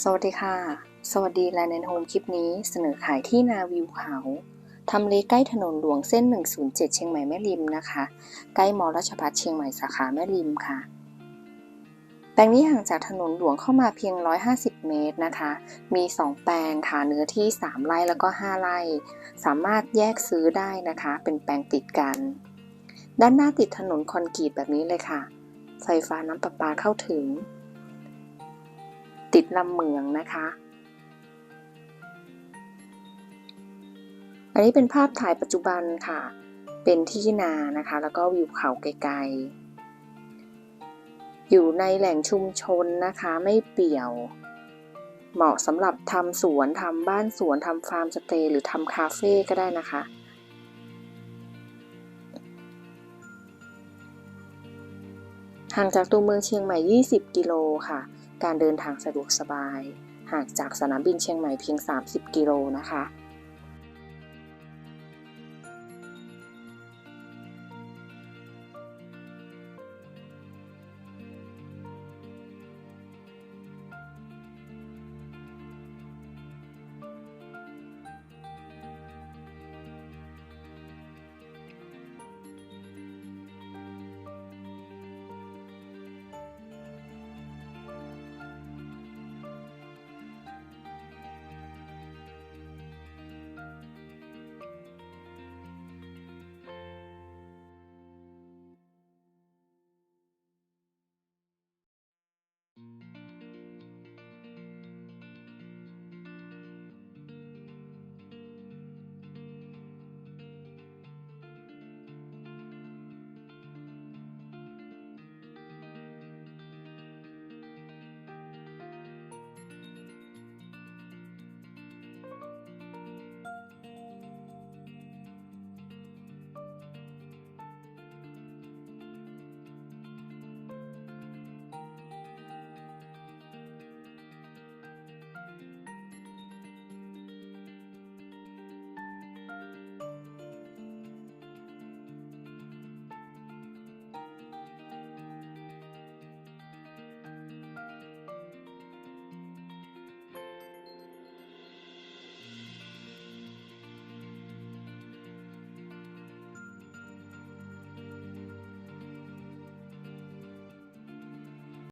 สวัสดีค่ะ สวัสดีแลนด์โฮมคลิปนี้เสนอขายที่นาวิวเขาทำเลใกล้ถนนหลวงเส้น 107 เชียงใหม่แม่ริมนะคะ ใกล้มอราชพัฒเชียงใหม่สาขาแม่ริมค่ะ แปลงนี้ห่างจากถนนหลวงเข้ามาเพียง 150 เมตรนะคะ มี 2 แปลงค่ะเนื้อที่ 3 ไร่แล้วก็ 5 ไร่ สามารถแยกซื้อได้นะคะ เป็นแปลงติดกัน ด้านหน้าติดถนนคอนกรีตแบบนี้เลยค่ะ ไฟฟ้าน้ำประปาเข้าถึง ติดลำเหมืองนะคะ อันนี้เป็นภาพถ่ายปัจจุบันค่ะ เป็นที่นานะคะ แล้วก็วิวเขาไกลๆ อยู่ในแหล่งชุมชนนะคะ ไม่เปี่ยว เหมาะสำหรับทำสวนทำบ้านสวนทำฟาร์มสเตย์หรือทำคาเฟ่ก็ได้นะคะห่างจากตัวเมืองเชียงใหม่ 20 กิโลค่ะ การเดินทางสะดวกสบาย ห่างจากสนามบินเชียงใหม่เพียง 30 กิโลนะคะ